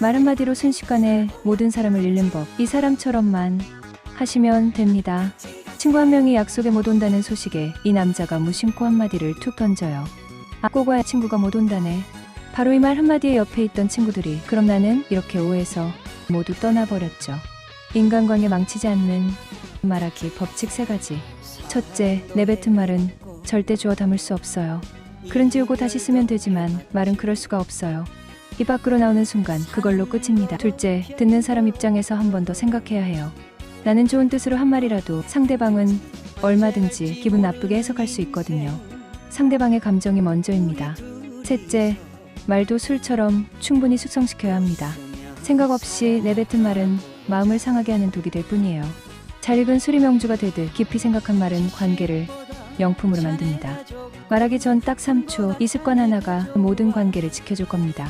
말 한마디로 순식간에 모든 사람을 잃는 법. 이 사람처럼만 하시면 됩니다. 친구 한 명이 약속에 못 온다는 소식에 이 남자가 무심코 한마디를 툭 던져요. 아꼬과 친구가 못 온다네. 바로 이 말 한마디에 옆에 있던 친구들이 그럼 나는 이렇게 오해서 모두 떠나버렸죠. 인간관계 망치지 않는 말하기 법칙 세 가지. 첫째, 내뱉은 말은 절대 주워 담을 수 없어요. 글은 지우고 다시 쓰면 되지만 말은 그럴 수가 없어요. 입 밖으로 나오는 순간 그걸로 끝입니다. 둘째, 듣는 사람 입장에서 한 번 더 생각해야 해요. 나는 좋은 뜻으로 한 말이라도 상대방은 얼마든지 기분 나쁘게 해석할 수 있거든요. 상대방의 감정이 먼저입니다. 셋째, 말도 술처럼 충분히 숙성시켜야 합니다. 생각 없이 내뱉은 말은 마음을 상하게 하는 독이 될 뿐이에요. 잘 익은 술이 명주가 되듯 깊이 생각한 말은 관계를 명품으로 만듭니다. 말하기 전 딱 3초 이 습관 하나가 모든 관계를 지켜줄 겁니다.